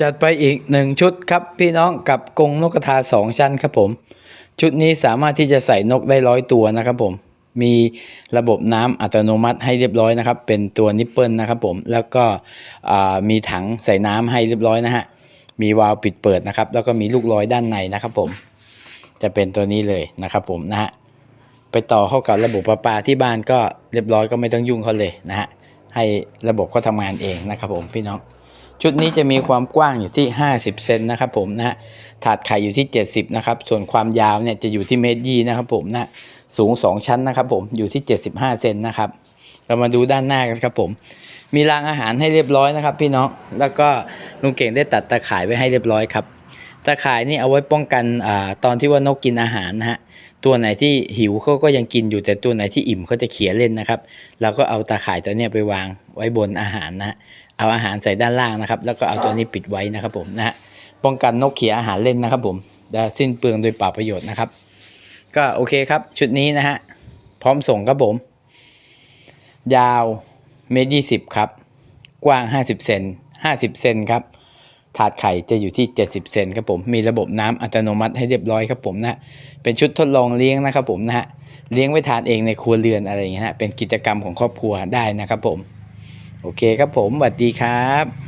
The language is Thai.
จัดไปอีกหนึ่งชุดครับพี่น้องกับกรงนกกระทาสองชั้นครับผม ชุดนี้สามารถที่จะใส่นกได้ร้อยตัวนะครับผมมีระบบน้ำอัตโนมัติให้เรียบร้อยนะครับ เป็นตัวนิปเปิลนะครับผมแล้วก็มีถังใส่น้ำให้เรียบร้อยนะฮะมีวาล์วปิดเปิดนะครับ แล้วก็มีลูกลอยด้านในนะครับผม จะเป็นตัวนี้เลยนะครับผมนะฮะไปต่อเข้ากับระบบประปาที่บ้านก็เรียบร้อยก็ไม่ต้องยุ่งเขาเลยนะฮะให้ระบบเขาทำงานเองนะครับผมพี่น้อง ชุดนี้จะมีความกว้างอยู่ที่ 50 เซนนะครับผมนะฮะ ถาดไข่อยู่ที่ 70 นะครับ ส่วนความยาวเนี่ยจะอยู่ที่เมตรยี่นะครับผมนะสูง 2 ชั้นนะครับผม อยู่ที่ 75 เซนนะครับ เรามาดูด้านหน้ากันครับผม มีรางอาหารให้เรียบร้อยนะครับ พี่น้อง แล้วก็ลุงเก่งได้ตัดตาข่ายไว้ให้เรียบร้อยครับ ตาข่ายนี่เอาไว้ป้องกันอ่าตอนที่ว่านกกินอาหารนะฮะ ตัวไหนที่หิวเขาก็ยังกินอยู่แต่ตัวไหนที่อิ่มเขาจะเขี่ยเล่นนะครับ เราก็เอาตาข่ายตัวนี้ไปวางไว้บนอาหารนะฮะเอาอาหารใส่ด้านล่างนะครับ แล้วก็เอาตัวนี้ปิดไว้นะครับผมนะฮะป้องกันนกเขี่ยอาหารเล่นนะครับผมจะสิ้นเปลืองโดยเปล่าประโยชน์นะครับ ก็โอเคครับ ชุดนี้นะฮะพร้อมส่งครับผม ยาวเมตรยี่สิบครับ กว้างห้าสิบเซนห้าสิบเซนครับ ถาดไข่จะอยู่ที่ 70 เซนครับผม มีระบบน้ำอัตโนมัติให้เรียบร้อยครับผมนะ เป็นชุดทดลองเลี้ยงนะครับผมนะฮะ เลี้ยงไว้ทานเองในครัวเรือนอะไรอย่างเงี้ยนะเป็นกิจกรรมของครอบครัวได้นะครับผม โอเคครับผมสวัสดีครับ